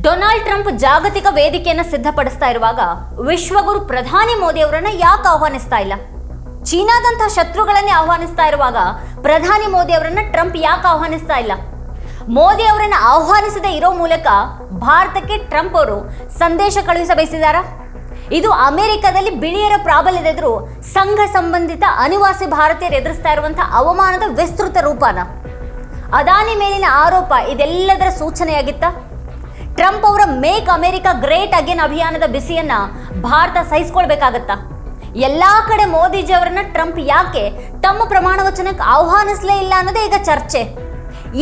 Donald Trump ಜಾಗತಿಕ ವೇದಿಕೆಯನ್ನು ಸಿದ್ಧಪಡಿಸ್ತಾ ಇರುವಾಗ ವಿಶ್ವಗುರು ಪ್ರಧಾನಿ ಮೋದಿ ಅವರನ್ನ ಯಾಕೆ ಆಹ್ವಾನಿಸ್ತಾ ಇಲ್ಲ? ಚೀನಾದಂತಹ ಶತ್ರುಗಳನ್ನೇ ಆಹ್ವಾನಿಸ್ತಾ ಇರುವಾಗ ಪ್ರಧಾನಿ ಮೋದಿ ಅವರನ್ನ ಟ್ರಂಪ್ ಯಾಕೆ ಆಹ್ವಾನಿಸ್ತಾ ಇಲ್ಲ? ಮೋದಿ ಅವರನ್ನ ಆಹ್ವಾನಿಸದೇ ಇರೋ ಮೂಲಕ ಭಾರತಕ್ಕೆ ಟ್ರಂಪ್ ಅವರು ಸಂದೇಶ ಕಳುಹಿಸ ಬಯಸಿದಾರಾ? ಇದು ಅಮೆರಿಕದಲ್ಲಿ ಬಿಳಿಯರ ಪ್ರಾಬಲ್ಯದೆದುರು ಸಂಘ ಸಂಬಂಧಿತ ಅನಿವಾಸಿ ಭಾರತೀಯರು ಎದುರಿಸ್ತಾ ಇರುವಂತಹ ಅವಮಾನದ ವಿಸ್ತೃತ ರೂಪನ. ಅದಾನಿ ಮೇಲಿನ ಆರೋಪ ಇದೆಲ್ಲದರ ಸೂಚನೆಯಾಗಿತ್ತ? ಟ್ರಂಪ್ ಅವರ ಮೇಕ್ ಅಮೆರಿಕಾ ಗ್ರೇಟ್ ಅಗೇನ್ ಅಭಿಯಾನದ ಬಿಸಿಯನ್ನ ಭಾರತ ಸಹಿಸ್ಕೊಳ್ಬೇಕಾಗತ್ತಾ? ಎಲ್ಲಾ ಕಡೆ ಮೋದಿಜಿ ಅವರನ್ನ ಟ್ರಂಪ್ ಯಾಕೆ ತಮ್ಮ ಪ್ರಮಾಣ ವಚನಕ್ಕೆ ಆಹ್ವಾನಿಸಲೇ ಇಲ್ಲ ಅನ್ನೋದೇ ಈಗ ಚರ್ಚೆ.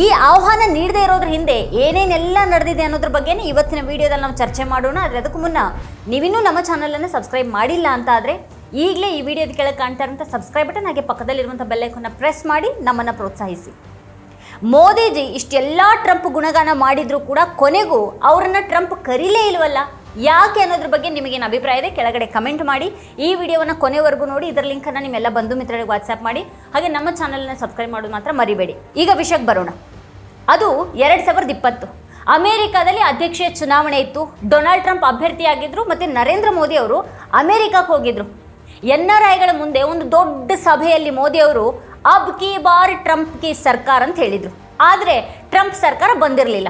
ಈ ಆಹ್ವಾನ ನೀಡದೇ ಇರೋದ್ರ ಹಿಂದೆ ಏನೇನೆಲ್ಲ ನಡೆದಿದೆ ಅನ್ನೋದ್ರ ಬಗ್ಗೆನೇ ಇವತ್ತಿನ ವಿಡಿಯೋದಲ್ಲಿ ನಾವು ಚರ್ಚೆ ಮಾಡೋಣ. ಆದರೆ ಅದಕ್ಕೂ ಮುನ್ನ ನೀವಿನ್ನೂ ನಮ್ಮ ಚಾನಲನ್ನು ಸಬ್ಸ್ಕ್ರೈಬ್ ಮಾಡಿಲ್ಲ ಅಂತ ಆದರೆ ಈಗಲೇ ಈ ವಿಡಿಯೋದ ಕೆಳಗೆ ಕಾಣ್ತಾ ಇರುವಂಥ ಸಬ್ಸ್ಕ್ರೈಬ್ ಬಟನ್, ಹಾಗೆ ಪಕ್ಕದಲ್ಲಿರುವಂಥ ಬೆಲ್ಲೈಕನ್ನ ಪ್ರೆಸ್ ಮಾಡಿ ನಮ್ಮನ್ನು ಪ್ರೋತ್ಸಾಹಿಸಿ. ಮೋದಿಜಿ ಇಷ್ಟೆಲ್ಲ ಟ್ರಂಪ್ ಗುಣಗಾನ ಮಾಡಿದ್ರು ಕೂಡ ಕೊನೆಗೂ ಅವರನ್ನ ಟ್ರಂಪ್ ಕರೀಲೇ ಇಲ್ವಲ್ಲ? ಯಾಕೆ ಅನ್ನೋದ್ರ ಬಗ್ಗೆ ನಿಮಗೇನು ಅಭಿಪ್ರಾಯ ಇದೆ ಕೆಳಗಡೆ ಕಮೆಂಟ್ ಮಾಡಿ. ಈ ವಿಡಿಯೋವನ್ನು ಕೊನೆವರೆಗೂ ನೋಡಿ, ಇದರ ಲಿಂಕನ್ನು ನಿಮ್ಮೆಲ್ಲ ಬಂಧು ಮಿತ್ರರಿಗೆ ವಾಟ್ಸ್ಆ್ಯಪ್ ಮಾಡಿ. ಹಾಗೆ ನಮ್ಮ ಚಾನಲ್ನ ಸಬ್ಸ್ಕ್ರೈಬ್ ಮಾಡೋದು ಮಾತ್ರ ಮರಿಬೇಡಿ. ಈಗ ವಿಷಯಕ್ಕೆ ಬರೋಣ. ಅದು ಎರಡು ಸಾವಿರದ ಇಪ್ಪತ್ತು. ಅಮೆರಿಕಾದಲ್ಲಿ ಅಧ್ಯಕ್ಷೀಯ ಚುನಾವಣೆ ಇತ್ತು. ಡೊನಾಲ್ಡ್ ಟ್ರಂಪ್ ಅಭ್ಯರ್ಥಿಯಾಗಿದ್ದರು ಮತ್ತು ನರೇಂದ್ರ ಮೋದಿ ಅವರು ಅಮೆರಿಕಕ್ಕೆ ಹೋಗಿದ್ರು. ಎನ್ ಆರ್ ಐಗಳ ಮುಂದೆ ಒಂದು ದೊಡ್ಡ ಸಭೆಯಲ್ಲಿ ಮೋದಿ ಅವರು ಅಬ್ ಕಿ ಬಾರ್ ಟ್ರಂಪ್ ಕಿ ಸರ್ಕಾರ ಅಂತ ಹೇಳಿದರು. ಆದರೆ ಟ್ರಂಪ್ ಸರ್ಕಾರ ಬಂದಿರಲಿಲ್ಲ.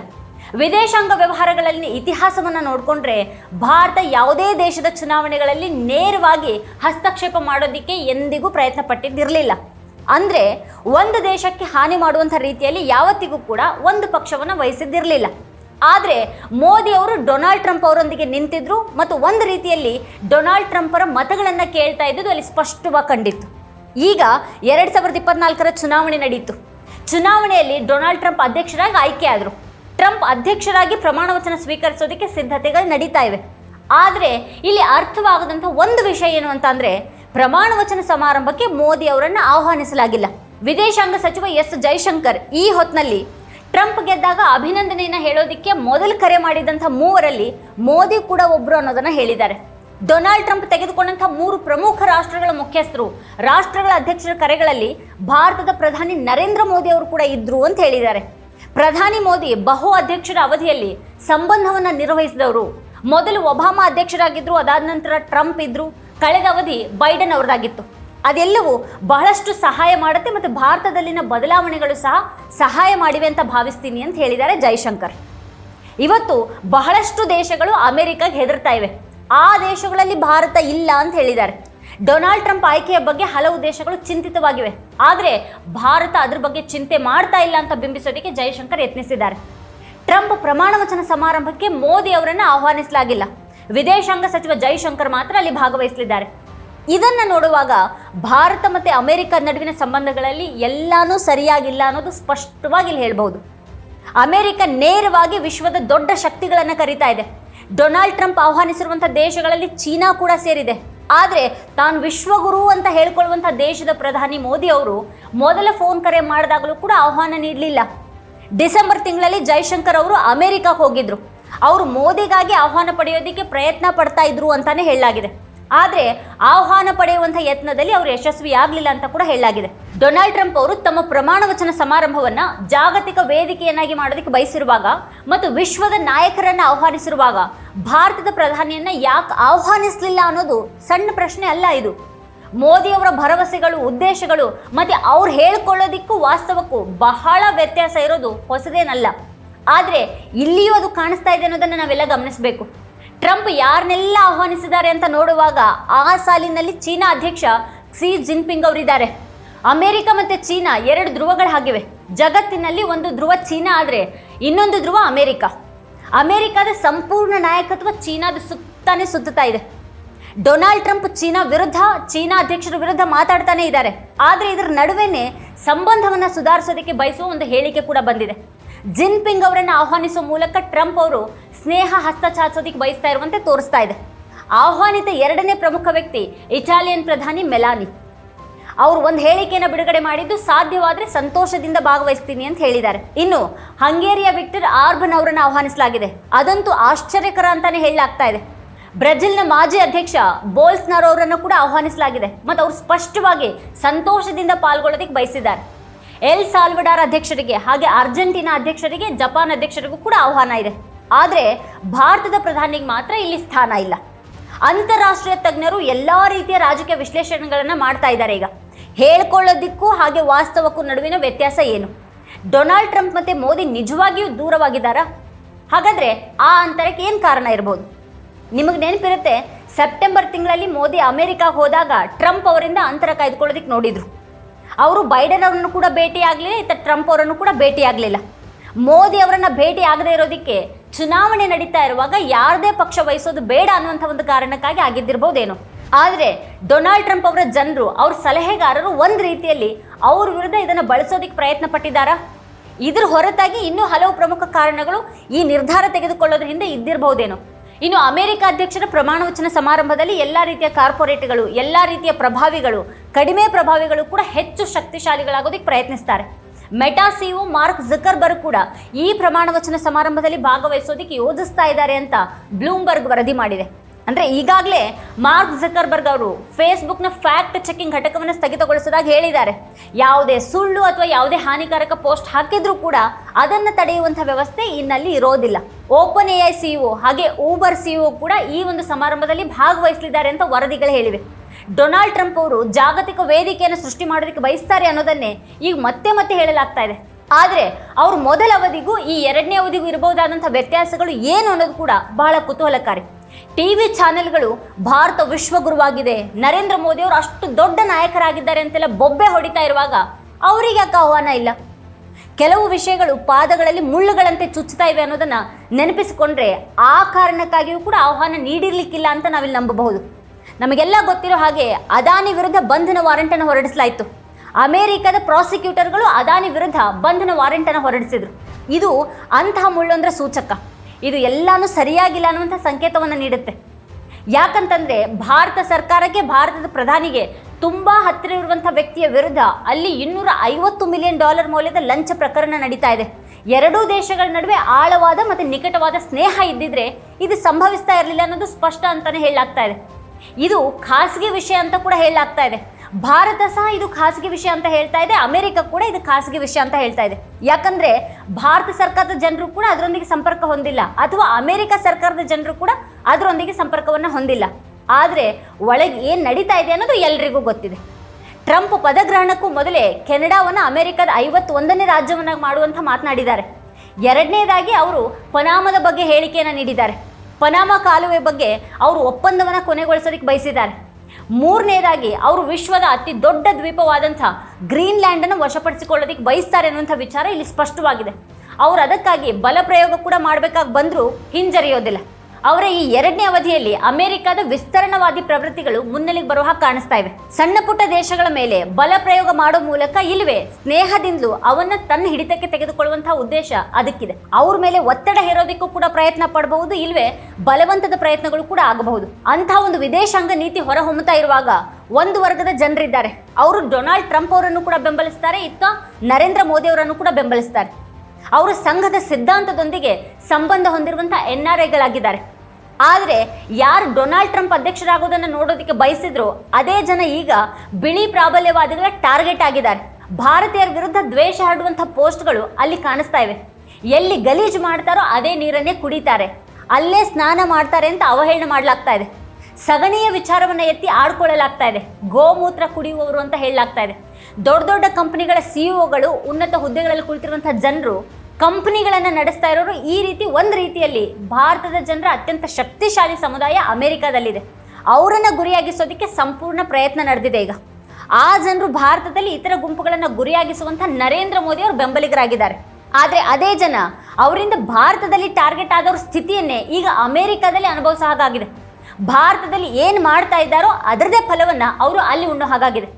ವಿದೇಶಾಂಗ ವ್ಯವಹಾರಗಳಲ್ಲಿ ಇತಿಹಾಸವನ್ನು ನೋಡಿಕೊಂಡ್ರೆ ಭಾರತ ಯಾವುದೇ ದೇಶದ ಚುನಾವಣೆಗಳಲ್ಲಿ ನೇರವಾಗಿ ಹಸ್ತಕ್ಷೇಪ ಮಾಡೋದಕ್ಕೆ ಎಂದಿಗೂ ಪ್ರಯತ್ನ ಪಟ್ಟಿದ್ದಿರಲಿಲ್ಲ ಅಂದರೆ ಒಂದು ದೇಶಕ್ಕೆ ಹಾನಿ ಮಾಡುವಂಥ ರೀತಿಯಲ್ಲಿ ಯಾವತ್ತಿಗೂ ಕೂಡ ಒಂದು ಪಕ್ಷವನ್ನು ವಹಿಸಿದ್ದಿರಲಿಲ್ಲ. ಆದರೆ ಮೋದಿ ಅವರು ಡೊನಾಲ್ಡ್ ಟ್ರಂಪ್ ಅವರೊಂದಿಗೆ ನಿಂತಿದ್ರು ಮತ್ತು ಒಂದು ರೀತಿಯಲ್ಲಿ ಡೊನಾಲ್ಡ್ ಟ್ರಂಪರ ಮತಗಳನ್ನು ಕೇಳ್ತಾ ಇದ್ದುದು ಅಲ್ಲಿ ಸ್ಪಷ್ಟವಾಗಿ ಕಂಡಿತ್ತು. ಈಗ ಎರಡು ಸಾವಿರದ ಇಪ್ಪತ್ನಾಲ್ಕರ ಚುನಾವಣೆ ನಡೆಯಿತು ಚುನಾವಣೆಯಲ್ಲಿ ಡೊನಾಲ್ಡ್ ಟ್ರಂಪ್ ಅಧ್ಯಕ್ಷರಾಗಿ ಆಯ್ಕೆಯಾದರು. ಟ್ರಂಪ್ ಅಧ್ಯಕ್ಷರಾಗಿ ಪ್ರಮಾಣ ವಚನ ಸ್ವೀಕರಿಸೋದಕ್ಕೆ ಸಿದ್ಧತೆಗಳು ನಡೀತಾ ಇವೆ. ಆದರೆ ಇಲ್ಲಿ ಅರ್ಥವಾಗದಂಥ ಒಂದು ವಿಷಯ ಏನು ಅಂತ ಅಂದರೆ, ಪ್ರಮಾಣ ವಚನ ಸಮಾರಂಭಕ್ಕೆ ಮೋದಿ ಅವರನ್ನು ಆಹ್ವಾನಿಸಲಾಗಿಲ್ಲ. ವಿದೇಶಾಂಗ ಸಚಿವ ಎಸ್ ಜೈಶಂಕರ್ ಈ ಹೊತ್ತಿನಲ್ಲಿ ಟ್ರಂಪ್ ಗೆದ್ದಾಗ ಅಭಿನಂದನೆಯನ್ನು ಹೇಳೋದಕ್ಕೆ ಮೊದಲು ಕರೆ ಮಾಡಿದಂಥ ಮೂವರಲ್ಲಿ ಮೋದಿ ಕೂಡ ಒಬ್ಬರು ಅನ್ನೋದನ್ನು ಹೇಳಿದ್ದಾರೆ. ಡೊನಾಲ್ಡ್ ಟ್ರಂಪ್ ತೆಗೆದುಕೊಂಡಂಥ ಮೂರು ಪ್ರಮುಖ ರಾಷ್ಟ್ರಗಳ ಮುಖ್ಯಸ್ಥರು, ರಾಷ್ಟ್ರಗಳ ಅಧ್ಯಕ್ಷರ ಕರೆಗಳಲ್ಲಿ ಭಾರತದ ಪ್ರಧಾನಿ ನರೇಂದ್ರ ಮೋದಿ ಅವರು ಕೂಡ ಇದ್ರು ಅಂತ ಹೇಳಿದ್ದಾರೆ. ಪ್ರಧಾನಿ ಮೋದಿ ಬಹು ಅಧ್ಯಕ್ಷರ ಅವಧಿಯಲ್ಲಿ ಸಂಬಂಧವನ್ನು ನಿರ್ವಹಿಸಿದವರು. ಮೊದಲು ಒಬಾಮಾ ಅಧ್ಯಕ್ಷರಾಗಿದ್ದರು ಅದಾದ ನಂತರ ಟ್ರಂಪ್ ಇದ್ದರು ಕಳೆದ ಅವಧಿ ಬೈಡನ್ ಅವರದಾಗಿತ್ತು ಅದೆಲ್ಲವೂ ಬಹಳಷ್ಟು ಸಹಾಯ ಮಾಡುತ್ತೆ ಮತ್ತು ಭಾರತದಲ್ಲಿನ ಬದಲಾವಣೆಗಳು ಸಹ ಸಹಾಯ ಮಾಡಿವೆ ಅಂತ ಭಾವಿಸ್ತೀನಿ ಅಂತ ಹೇಳಿದ್ದಾರೆ ಜೈಶಂಕರ್. ಇವತ್ತು ಬಹಳಷ್ಟು ದೇಶಗಳು ಅಮೆರಿಕಾಗೆ ಹೆದರ್ತಾ ಇವೆ. ಆ ದೇಶಗಳಲ್ಲಿ ಭಾರತ ಇಲ್ಲ ಅಂತ ಹೇಳಿದ್ದಾರೆ. ಡೊನಾಲ್ಡ್ ಟ್ರಂಪ್ ಆಯ್ಕೆಯ ಬಗ್ಗೆ ಹಲವು ದೇಶಗಳು ಚಿಂತಿತವಾಗಿವೆ. ಆದರೆ ಭಾರತ ಅದ್ರ ಬಗ್ಗೆ ಚಿಂತೆ ಮಾಡ್ತಾ ಇಲ್ಲ ಅಂತ ಬಿಂಬಿಸೋದಕ್ಕೆ ಜೈಶಂಕರ್ ಯತ್ನಿಸಿದ್ದಾರೆ. ಟ್ರಂಪ್ ಪ್ರಮಾಣ ವಚನ ಸಮಾರಂಭಕ್ಕೆ ಮೋದಿ ಅವರನ್ನು ಆಹ್ವಾನಿಸಲಾಗಿಲ್ಲ. ವಿದೇಶಾಂಗ ಸಚಿವ ಜೈಶಂಕರ್ ಮಾತ್ರ ಅಲ್ಲಿ ಭಾಗವಹಿಸಲಿದ್ದಾರೆ. ಇದನ್ನು ನೋಡುವಾಗ ಭಾರತ ಮತ್ತು ಅಮೆರಿಕ ನಡುವಿನ ಸಂಬಂಧಗಳಲ್ಲಿ ಎಲ್ಲಾನೂ ಸರಿಯಾಗಿಲ್ಲ ಅನ್ನೋದು ಸ್ಪಷ್ಟವಾಗಿ ಇಲ್ಲಿ ಹೇಳ್ಬೋದು ಅಮೆರಿಕ ನೇರವಾಗಿ ವಿಶ್ವದ ದೊಡ್ಡ ಶಕ್ತಿಗಳನ್ನು ಕರೀತಾ ಇದೆ. ಡೊನಾಲ್ಡ್ ಟ್ರಂಪ್ ಆಹ್ವಾನಿಸಿರುವಂಥ ದೇಶಗಳಲ್ಲಿ ಚೀನಾ ಕೂಡ ಸೇರಿದೆ. ಆದರೆ ತಾನು ವಿಶ್ವಗುರು ಅಂತ ಹೇಳ್ಕೊಳ್ಳುವಂಥ ದೇಶದ ಪ್ರಧಾನಿ ಮೋದಿ ಅವರು ಮೊದಲ ಫೋನ್ ಕರೆ ಮಾಡಿದಾಗಲೂ ಕೂಡ ಆಹ್ವಾನ ನೀಡಲಿಲ್ಲ. ಡಿಸೆಂಬರ್ ತಿಂಗಳಲ್ಲಿ ಜೈಶಂಕರ್ ಅವರು ಅಮೆರಿಕಕ್ಕೆ ಹೋಗಿದ್ರು. ಅವರು ಮೋದಿಗಾಗಿ ಆಹ್ವಾನ ಪಡೆಯೋದಕ್ಕೆ ಪ್ರಯತ್ನ ಪಡ್ತಾ ಇದ್ರು ಅಂತಾನೆ ಹೇಳಲಾಗಿದೆ. ಆದರೆ ಆಹ್ವಾನ ಪಡೆಯುವಂಥ ಯತ್ನದಲ್ಲಿ ಅವರು ಯಶಸ್ವಿಯಾಗಲಿಲ್ಲ ಅಂತ ಕೂಡ ಹೇಳಲಾಗಿದೆ. ಡೊನಾಲ್ಡ್ ಟ್ರಂಪ್ ಅವರು ತಮ್ಮ ಪ್ರಮಾಣ ವಚನ ಸಮಾರಂಭವನ್ನು ಜಾಗತಿಕ ವೇದಿಕೆಯನ್ನಾಗಿ ಮಾಡೋದಕ್ಕೆ ಬಯಸಿರುವಾಗ ಮತ್ತು ವಿಶ್ವದ ನಾಯಕರನ್ನು ಆಹ್ವಾನಿಸಿರುವಾಗ ಭಾರತದ ಪ್ರಧಾನಿಯನ್ನು ಯಾಕೆ ಆಹ್ವಾನಿಸಲಿಲ್ಲ ಅನ್ನೋದು ಸಣ್ಣ ಪ್ರಶ್ನೆ ಅಲ್ಲ ಇದು. ಮೋದಿಯವರ ಭರವಸೆಗಳು, ಉದ್ದೇಶಗಳು ಮತ್ತು ಅವ್ರು ಹೇಳ್ಕೊಳ್ಳೋದಿಕ್ಕೂ ವಾಸ್ತವಕ್ಕೂ ಬಹಳ ವ್ಯತ್ಯಾಸ ಇರೋದು ಹೊಸದೇನಲ್ಲ. ಆದರೆ ಇಲ್ಲಿಯೂ ಅದು ಕಾಣಿಸ್ತಾ ಇದೆ ಅನ್ನೋದನ್ನು ನಾವೆಲ್ಲ ಗಮನಿಸಬೇಕು. ಟ್ರಂಪ್ ಯಾರನ್ನೆಲ್ಲ ಆಹ್ವಾನಿಸಿದ್ದಾರೆ ಅಂತ ನೋಡುವಾಗ ಆ ಸಾಲಿನಲ್ಲಿ ಚೀನಾ ಅಧ್ಯಕ್ಷ ಕ್ಸಿ ಜಿನ್ಪಿಂಗ್ ಅವರಿದ್ದಾರೆ. ಅಮೆರಿಕ ಮತ್ತು ಚೀನಾ ಎರಡು ಧ್ರುವಗಳು ಹಾಗಿವೆ ಜಗತ್ತಿನಲ್ಲಿ ಒಂದು ಧ್ರುವ ಚೀನಾ ಆದರೆ ಇನ್ನೊಂದು ಧ್ರುವ ಅಮೆರಿಕ. ಅಮೆರಿಕದ ಸಂಪೂರ್ಣ ನಾಯಕತ್ವ ಚೀನಾದ ಸುತ್ತಾನೆ ಸುತ್ತುತ್ತಾ ಇದೆ. ಡೊನಾಲ್ಡ್ ಟ್ರಂಪ್ ಚೀನಾ ವಿರುದ್ಧ, ಚೀನಾ ಅಧ್ಯಕ್ಷರ ವಿರುದ್ಧ ಮಾತಾಡ್ತಾನೆ ಇದ್ದಾರೆ. ಆದರೆ ಇದರ ನಡುವೆನೇ ಸಂಬಂಧವನ್ನು ಸುಧಾರಿಸೋದಕ್ಕೆ ಬಯಸುವ ಒಂದು ಹೇಳಿಕೆ ಕೂಡ ಬಂದಿದೆ. ಜಿನ್ಪಿಂಗ್ ಅವರನ್ನು ಆಹ್ವಾನಿಸುವ ಮೂಲಕ ಟ್ರಂಪ್ ಅವರು ಸ್ನೇಹ ಹಸ್ತ ಚಾಚೋದಿಕ್ಕೆ ಬಯಸ್ತಾ ಇರುವಂತೆ ತೋರಿಸ್ತಾ ಇದೆ. ಆಹ್ವಾನಿತ ಎರಡನೇ ಪ್ರಮುಖ ವ್ಯಕ್ತಿ ಇಟಾಲಿಯನ್ ಪ್ರಧಾನಿ ಮೆಲಾನಿ. ಅವರು ಒಂದು ಹೇಳಿಕೆಯನ್ನು ಬಿಡುಗಡೆ ಮಾಡಿದ್ದು ಸಾಧ್ಯವಾದರೆ ಸಂತೋಷದಿಂದ ಭಾಗವಹಿಸ್ತೀನಿ ಅಂತ ಹೇಳಿದ್ದಾರೆ. ಇನ್ನು ಹಂಗೇರಿಯ ವಿಕ್ಟರ್ ಆರ್ಬನ್ ಅವರನ್ನು ಆಹ್ವಾನಿಸಲಾಗಿದೆ. ಅದಂತೂ ಆಶ್ಚರ್ಯಕರ ಅಂತಾನೆ ಹೇಳಲಾಗ್ತಾ ಇದೆ. ಬ್ರೆಜಿಲ್ನ ಮಾಜಿ ಅಧ್ಯಕ್ಷ ಬೋಲ್ಸ್ನಾರ್ ಅವರನ್ನು ಕೂಡ ಆಹ್ವಾನಿಸಲಾಗಿದೆ. ಮತ್ತು ಅವರು ಸ್ಪಷ್ಟವಾಗಿ ಸಂತೋಷದಿಂದ ಪಾಲ್ಗೊಳ್ಳೋದಕ್ಕೆ ಬಯಸಿದ್ದಾರೆ. ಎಲ್ ಸಾಲ್ವಡಾರ್ ಅಧ್ಯಕ್ಷರಿಗೆ ಹಾಗೆ ಅರ್ಜೆಂಟೀನಾ ಅಧ್ಯಕ್ಷರಿಗೆ ಜಪಾನ್ ಅಧ್ಯಕ್ಷರಿಗೂ ಕೂಡ ಆಹ್ವಾನ ಇದೆ. ಆದರೆ ಭಾರತದ ಪ್ರಧಾನಿಗೆ ಮಾತ್ರ ಇಲ್ಲಿ ಸ್ಥಾನ ಇಲ್ಲ. ಅಂತಾರಾಷ್ಟ್ರೀಯ ತಜ್ಞರು ಎಲ್ಲ ರೀತಿಯ ರಾಜಕೀಯ ವಿಶ್ಲೇಷಣೆಗಳನ್ನು ಮಾಡ್ತಾ ಇದ್ದಾರೆ ಈಗ. ಹೇಳ್ಕೊಳ್ಳೋದಿಕ್ಕೂ ಹಾಗೆ ವಾಸ್ತವಕ್ಕೂ ನಡುವಿನ ವ್ಯತ್ಯಾಸ ಏನು? ಡೊನಾಲ್ಡ್ ಟ್ರಂಪ್ ಮತ್ತು ಮೋದಿ ನಿಜವಾಗಿಯೂ ದೂರವಾಗಿದ್ದಾರಾ? ಹಾಗಾದರೆ ಆ ಅಂತರಕ್ಕೆ ಏನು ಕಾರಣ ಇರ್ಬೋದು? ನಿಮಗೆ ನೆನಪಿರುತ್ತೆ, ಸೆಪ್ಟೆಂಬರ್ ತಿಂಗಳಲ್ಲಿ ಮೋದಿ ಅಮೆರಿಕ ಹೋದಾಗ ಟ್ರಂಪ್ ಅವರಿಂದ ಅಂತರ ಕಾಯ್ದುಕೊಳ್ಳೋದಕ್ಕೆ ನೋಡಿದ್ರು. ಅವರು ಬೈಡನ್ ಅವರನ್ನು ಕೂಡ ಭೇಟಿ ಇತ್ತ ಟ್ರಂಪ್ ಅವರನ್ನು ಕೂಡ ಭೇಟಿ ಆಗಲಿಲ್ಲ. ಮೋದಿ ಅವರನ್ನು ಭೇಟಿ ಆಗದೇ ಇರೋದಕ್ಕೆ ಚುನಾವಣೆ ನಡೀತಾ ಇರುವಾಗ ಯಾರದೇ ಪಕ್ಷ ವಹಿಸೋದು ಬೇಡ ಅನ್ನುವಂಥ ಒಂದು ಕಾರಣಕ್ಕಾಗಿ ಆಗಿದ್ದಿರ್ಬೋದೇನೋ. ಆದರೆ ಡೊನಾಲ್ಡ್ ಟ್ರಂಪ್ ಅವರ ಜನರು, ಅವ್ರ ಸಲಹೆಗಾರರು ಒಂದು ರೀತಿಯಲ್ಲಿ ಅವ್ರ ವಿರುದ್ಧ ಇದನ್ನು ಬಳಸೋದಕ್ಕೆ ಪ್ರಯತ್ನ ಪಟ್ಟಿದ್ದಾರಾ? ಇದ್ರ ಹೊರತಾಗಿ ಇನ್ನೂ ಹಲವು ಪ್ರಮುಖ ಕಾರಣಗಳು ಈ ನಿರ್ಧಾರ ತೆಗೆದುಕೊಳ್ಳೋದ್ರ ಹಿಂದೆ ಇದ್ದಿರಬಹುದೇನೋ ಇನ್ನು ಅಮೆರಿಕ ಅಧ್ಯಕ್ಷರ ಪ್ರಮಾಣ ವಚನ ಸಮಾರಂಭದಲ್ಲಿ ಎಲ್ಲ ರೀತಿಯ ಕಾರ್ಪೊರೇಟ್ಗಳು, ಎಲ್ಲ ರೀತಿಯ ಪ್ರಭಾವಿಗಳು, ಕಡಿಮೆ ಪ್ರಭಾವಿಗಳು ಕೂಡ ಹೆಚ್ಚು ಶಕ್ತಿಶಾಲಿಗಳಾಗೋದಕ್ಕೆ ಪ್ರಯತ್ನಿಸ್ತಾರೆ. ಮೆಟಾ ಸಿಇಒ ಮಾರ್ಕ್ ಜಕರ್ಬರ್ಗ್ ಕೂಡ ಈ ಪ್ರಮಾಣ ವಚನ ಸಮಾರಂಭದಲ್ಲಿ ಭಾಗವಹಿಸೋದಕ್ಕೆ ಯೋಜಿಸ್ತಾ ಇದ್ದಾರೆ ಅಂತ ಬ್ಲೂಮ್ಬರ್ಗ್ ವರದಿ ಮಾಡಿದೆ. ಅಂದ್ರೆ ಈಗಾಗಲೇ ಮಾರ್ಕ್ ಜಕರ್ಬರ್ಗ್ ಅವರು ಫೇಸ್ಬುಕ್ನ ಫ್ಯಾಕ್ಟ್ ಚೆಕಿಂಗ್ ಘಟಕವನ್ನು ಸ್ಥಗಿತಗೊಳಿಸೋದಾಗಿ ಹೇಳಿದ್ದಾರೆ. ಯಾವುದೇ ಸುಳ್ಳು ಅಥವಾ ಯಾವುದೇ ಹಾನಿಕಾರಕ ಪೋಸ್ಟ್ ಹಾಕಿದ್ರೂ ಕೂಡ ಅದನ್ನು ತಡೆಯುವಂಥ ವ್ಯವಸ್ಥೆ ಇನ್ನಲ್ಲಿ ಇರೋದಿಲ್ಲ. ಓಪನ್ ಎ ಎಐ ಸಿಇಒ ಹಾಗೆ ಊಬರ್ ಸಿಇಒ ಕೂಡ ಈ ಒಂದು ಸಮಾರಂಭದಲ್ಲಿ ಭಾಗವಹಿಸಲಿದ್ದಾರೆ ಅಂತ ವರದಿಗಳು ಹೇಳಿವೆ. ಡೊನಾಲ್ಡ್ ಟ್ರಂಪ್ ಅವರು ಜಾಗತಿಕ ವೇದಿಕೆಯನ್ನು ಸೃಷ್ಟಿ ಮಾಡೋದಕ್ಕೆ ಬಯಸ್ತಾರೆ ಅನ್ನೋದನ್ನೇ ಈಗ ಮತ್ತೆ ಮತ್ತೆ ಹೇಳಲಾಗ್ತಾ ಇದೆ. ಆದರೆ ಅವರು ಮೊದಲ ಅವಧಿಗೂ ಈ ಎರಡನೇ ಅವಧಿಗೂ ಇರಬಹುದಾದಂಥ ವ್ಯತ್ಯಾಸಗಳು ಏನು ಅನ್ನೋದು ಕೂಡ ಬಹಳ ಕುತೂಹಲಕಾರಿ. ಟಿವಿ ಚಾನೆಲ್ಗಳು ಭಾರತ ವಿಶ್ವಗುರುವಾಗಿದೆ ನರೇಂದ್ರ ಮೋದಿ ಅವರು ಅಷ್ಟು ದೊಡ್ಡ ನಾಯಕರಾಗಿದ್ದಾರೆ ಅಂತೆಲ್ಲ ಬೊಬ್ಬೆ ಹೊಡಿತಾ ಇರುವಾಗ ಅವರಿಗೆ ಯಾಕೆ ಆಹ್ವಾನ ಇಲ್ಲ? ಕೆಲವು ವಿಷಯಗಳು ಪಾದಗಳಲ್ಲಿ ಮುಳ್ಳುಗಳಂತೆ ಚುಚ್ಚುತ್ತಾ ಇವೆ ಅನ್ನೋದನ್ನು ನೆನಪಿಸಿಕೊಂಡ್ರೆ ಆ ಕಾರಣಕ್ಕಾಗಿಯೂ ಕೂಡ ಆಹ್ವಾನ ನೀಡಿರಲಿಕ್ಕಿಲ್ಲ ಅಂತ ನಾವಿಲ್ಲಿ ನಂಬಬಹುದು. ನಮಗೆಲ್ಲ ಗೊತ್ತಿರೋ ಹಾಗೆ ಅದಾನಿ ವಿರುದ್ಧ ಬಂಧನ ವಾರೆಂಟನ್ನು ಹೊರಡಿಸಲಾಯಿತು. ಅಮೆರಿಕದ ಪ್ರಾಸಿಕ್ಯೂಟರ್ಗಳು ಅದಾನಿ ವಿರುದ್ಧ ಬಂಧನ ವಾರೆಂಟನ್ನು ಹೊರಡಿಸಿದ್ರು. ಇದು ಅಂತಹ ಮುಳ್ಳೊಂದರ ಸೂಚಕ. ಇದು ಎಲ್ಲಾನು ಸರಿಯಾಗಿಲ್ಲ ಅನ್ನುವಂಥ ಸಂಕೇತವನ್ನು ನೀಡುತ್ತೆ. ಯಾಕಂತಂದರೆ ಭಾರತ ಸರ್ಕಾರಕ್ಕೆ, ಭಾರತದ ಪ್ರಧಾನಿಗೆ ತುಂಬ ಹತ್ತಿರ ಇರುವಂಥ ವ್ಯಕ್ತಿಯ ವಿರುದ್ಧ ಅಲ್ಲಿ ಇನ್ನೂರ ಐವತ್ತು ಮಿಲಿಯನ್ ಡಾಲರ್ ಮೌಲ್ಯದ ಲಂಚ ಪ್ರಕರಣ ನಡೀತಾ ಇದೆ. ಎರಡೂ ದೇಶಗಳ ನಡುವೆ ಆಳವಾದ ಮತ್ತು ನಿಕಟವಾದ ಸ್ನೇಹ ಇದ್ದಿದ್ರೆ ಇದು ಸಂಭವಿಸ್ತಾ ಇರಲಿಲ್ಲ ಅನ್ನೋದು ಸ್ಪಷ್ಟ ಅಂತಲೇ ಹೇಳಲಾಗ್ತಾ ಇದೆ. ಇದು ಖಾಸಗಿ ವಿಷಯ ಅಂತ ಕೂಡ ಹೇಳಲಾಗ್ತಾ ಇದೆ. ಭಾರತ ಸಹ ಇದು ಖಾಸಗಿ ವಿಷಯ ಅಂತ ಹೇಳ್ತಾ ಇದೆ. ಅಮೆರಿಕ ಕೂಡ ಇದು ಖಾಸಗಿ ವಿಷಯ ಅಂತ ಹೇಳ್ತಾ ಇದೆ. ಯಾಕಂದ್ರೆ ಭಾರತ ಸರ್ಕಾರದ ಜನರು ಕೂಡ ಅದರೊಂದಿಗೆ ಸಂಪರ್ಕ ಹೊಂದಿಲ್ಲ. ಅಥವಾ ಅಮೆರಿಕ ಸರ್ಕಾರದ ಜನರು ಕೂಡ ಅದರೊಂದಿಗೆ ಸಂಪರ್ಕವನ್ನು ಹೊಂದಿಲ್ಲ. ಆದರೆ ಒಳಗೆ ಏನು ನಡೀತಾ ಇದೆ ಅನ್ನೋದು ಎಲ್ರಿಗೂ ಗೊತ್ತಿದೆ. ಟ್ರಂಪ್ ಪದಗ್ರಹಣಕ್ಕೂ ಮೊದಲೇ ಕೆನಡಾವನ್ನು ಅಮೆರಿಕದ ಐವತ್ತೊಂದನೇ ರಾಜ್ಯವನ್ನಾಗಿ ಮಾಡುವಂಥ ಮಾತನಾಡಿದ್ದಾರೆ. ಎರಡನೇದಾಗಿ ಅವರು ಪನಾಮದ ಬಗ್ಗೆ ಹೇಳಿಕೆಯನ್ನು ನೀಡಿದ್ದಾರೆ. ಪನಾಮ ಕಾಲುವೆ ಬಗ್ಗೆ ಅವರು ಒಪ್ಪಂದವನ್ನು ಕೊನೆಗೊಳಿಸೋದಕ್ಕೆ ಬಯಸಿದ್ದಾರೆ. ಮೂರನೇದಾಗಿ, ಅವರು ವಿಶ್ವದ ಅತಿ ದೊಡ್ಡ ದ್ವೀಪವಾದಂಥ ಗ್ರೀನ್ಲ್ಯಾಂಡನ್ನು ವಶಪಡಿಸಿಕೊಳ್ಳೋದಕ್ಕೆ ಬಯಸ್ತಾರೆ ಅನ್ನುವಂಥ ವಿಚಾರ ಇಲ್ಲಿ ಸ್ಪಷ್ಟವಾಗಿದೆ. ಅವರು ಅದಕ್ಕಾಗಿ ಬಲ ಪ್ರಯೋಗ ಕೂಡ ಮಾಡಬೇಕಾಗಿ ಬಂದರೂ ಹಿಂಜರಿಯೋದಿಲ್ಲ. ಅವರ ಈ ಎರಡನೇ ಅವಧಿಯಲ್ಲಿ ಅಮೆರಿಕದ ವಿಸ್ತರಣವಾದಿ ಪ್ರವೃತ್ತಿಗಳು ಮುನ್ನೆಲೆಗೆ ಬರುವ ಹಾಗೆ ಕಾಣಿಸ್ತಾ ಇವೆ. ಸಣ್ಣ ಪುಟ್ಟ ದೇಶಗಳ ಮೇಲೆ ಬಲ ಪ್ರಯೋಗ ಮಾಡೋ ಮೂಲಕ ಇಲ್ವೇ ಸ್ನೇಹದಿಂದಲೂ ಅವನ್ನ ತನ್ನ ಹಿಡಿತಕ್ಕೆ ತೆಗೆದುಕೊಳ್ಳುವಂತಹ ಉದ್ದೇಶ ಅದಕ್ಕಿದೆ. ಅವ್ರ ಮೇಲೆ ಒತ್ತಡ ಹೇರೋದಕ್ಕೂ ಕೂಡ ಪ್ರಯತ್ನ ಪಡಬಹುದು ಇಲ್ವೇ ಬಲವಂತದ ಪ್ರಯತ್ನಗಳು ಕೂಡ ಆಗಬಹುದು. ಅಂತಹ ಒಂದು ವಿದೇಶಾಂಗ ನೀತಿ ಹೊರಹೊಮ್ಮುತ್ತಾ ಇರುವಾಗ ಒಂದು ವರ್ಗದ ಜನರಿದ್ದಾರೆ. ಅವರು ಡೊನಾಲ್ಡ್ ಟ್ರಂಪ್ ಅವರನ್ನು ಕೂಡ ಬೆಂಬಲಿಸ್ತಾರೆ, ಇತ್ತ ನರೇಂದ್ರ ಮೋದಿ ಅವರನ್ನು ಕೂಡ ಬೆಂಬಲಿಸ್ತಾರೆ. ಅವರು ಸಂಘದ ಸಿದ್ಧಾಂತದೊಂದಿಗೆ ಸಂಬಂಧ ಹೊಂದಿರುವಂಥ ಎನ್ ಆರ್ ಐಗಳಾಗಿದ್ದಾರೆ ಆದರೆ ಯಾರು ಡೊನಾಲ್ಡ್ ಟ್ರಂಪ್ ಅಧ್ಯಕ್ಷರಾಗೋದನ್ನು ನೋಡೋದಕ್ಕೆ ಬಯಸಿದ್ರು ಅದೇ ಜನ ಈಗ ಬಿಳಿ ಪ್ರಾಬಲ್ಯವಾದಿಗಳ ಟಾರ್ಗೆಟ್ ಆಗಿದ್ದಾರೆ. ಭಾರತೀಯರ ವಿರುದ್ಧ ದ್ವೇಷ ಹರಡುವಂಥ ಪೋಸ್ಟ್ಗಳು ಅಲ್ಲಿ ಕಾಣಿಸ್ತಾ ಇವೆ. ಎಲ್ಲಿ ಗಲೀಜು ಮಾಡ್ತಾರೋ ಅದೇ ನೀರನ್ನೇ ಕುಡಿತಾರೆ. ಅಲ್ಲೇ ಸ್ನಾನ ಮಾಡ್ತಾರೆ ಅಂತ ಅವಹೇಳನ ಮಾಡಲಾಗ್ತಾ ಇದೆ. ಸಗಣಿಯ ವಿಚಾರವನ್ನು ಎತ್ತಿ ಆಡ್ಕೊಳ್ಳಲಾಗ್ತಾ ಇದೆ. ಗೋಮೂತ್ರ ಕುಡಿಯುವವರು ಅಂತ ಹೇಳಲಾಗ್ತಾ ಇದೆ. ದೊಡ್ಡ ದೊಡ್ಡ ಕಂಪನಿಗಳ ಸಿಇಒಗಳು ಉನ್ನತ ಹುದ್ದೆಗಳಲ್ಲಿ ಕುಳಿತಿರುವಂಥ ಜನರು, ಕಂಪನಿಗಳನ್ನು ನಡೆಸ್ತಾ ಇರೋರು ಈ ರೀತಿ ಒಂದು ರೀತಿಯಲ್ಲಿ ಭಾರತದ ಜನರ ಅತ್ಯಂತ ಶಕ್ತಿಶಾಲಿ ಸಮುದಾಯ ಅಮೆರಿಕಾದಲ್ಲಿದೆ. ಅವರನ್ನು ಗುರಿಯಾಗಿಸೋದಕ್ಕೆ ಸಂಪೂರ್ಣ ಪ್ರಯತ್ನ ನಡೆದಿದೆ ಈಗ. ಆ ಜನರು ಭಾರತದಲ್ಲಿ ಇತರ ಗುಂಪುಗಳನ್ನು ಗುರಿಯಾಗಿಸುವಂಥ ನರೇಂದ್ರ ಮೋದಿ ಅವರು ಬೆಂಬಲಿಗರಾಗಿದ್ದಾರೆ. ಆದರೆ ಅದೇ ಜನ ಅವರಿಂದ ಭಾರತದಲ್ಲಿ ಟಾರ್ಗೆಟ್ ಆದವ್ರ ಸ್ಥಿತಿಯನ್ನೇ ಈಗ ಅಮೆರಿಕಾದಲ್ಲಿ ಅನುಭವಿಸೋ ಹಾಗಾಗಿದೆ. ಭಾರತದಲ್ಲಿ ಏನು ಮಾಡ್ತಾ ಇದ್ದಾರೋ ಅದರದೇ ಫಲವನ್ನು ಅವರು ಅಲ್ಲಿ ಉಣ್ಣೋ ಹಾಗಾಗಿದೆ.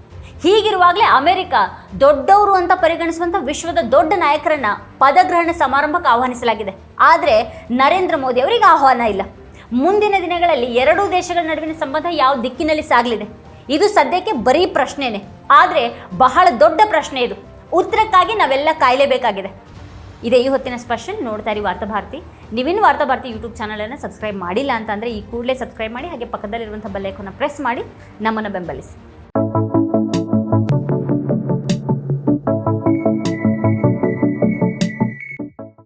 ಹೀಗಿರುವಾಗಲೇ ಅಮೆರಿಕ ದೊಡ್ಡವರು ಅಂತ ಪರಿಗಣಿಸುವಂಥ ವಿಶ್ವದ ದೊಡ್ಡ ನಾಯಕರನ್ನ ಪದಗ್ರಹಣ ಸಮಾರಂಭಕ್ಕೆ ಆಹ್ವಾನಿಸಲಾಗಿದೆ. ಆದರೆ ನರೇಂದ್ರ ಮೋದಿ ಅವರಿಗೆ ಆಹ್ವಾನ ಇಲ್ಲ. ಮುಂದಿನ ದಿನಗಳಲ್ಲಿ ಎರಡೂ ದೇಶಗಳ ನಡುವಿನ ಸಂಬಂಧ ಯಾವ ದಿಕ್ಕಿನಲ್ಲಿ ಸಾಗಲಿದೆ? ಇದು ಸದ್ಯಕ್ಕೆ ಬರೀ ಪ್ರಶ್ನೆನೇ. ಆದರೆ ಬಹಳ ದೊಡ್ಡ ಪ್ರಶ್ನೆ ಇದು. ಉತ್ತರಕ್ಕಾಗಿ ನಾವೆಲ್ಲ ಕಾಯಲೇಬೇಕಾಗಿದೆ. ಇದೇ ಈ ಹೊತ್ತಿನ ಸ್ಪೆಷಲ್ ನೋಡ್ತಾ ಇರಿ ವಾರ್ತಾಭಾರತಿ ನೀವಿನ್ನು ವಾರ್ತಾಭಾರತಿ ಯೂಟ್ಯೂಬ್ ಚಾನಲನ್ನು ಸಬ್ಸ್ಕ್ರೈಬ್ ಮಾಡಿಲ್ಲ ಅಂತಂದರೆ ಈ ಕೂಡಲೇ ಸಬ್ಸ್ಕ್ರೈಬ್ ಮಾಡಿ ಹಾಗೆ ಪಕ್ಕದಲ್ಲಿರುವಂಥ ಬೆಲ್ಲೈಕನ್ನ ಪ್ರೆಸ್ ಮಾಡಿ ನಮ್ಮನ್ನು ಬೆಂಬಲಿಸಿ.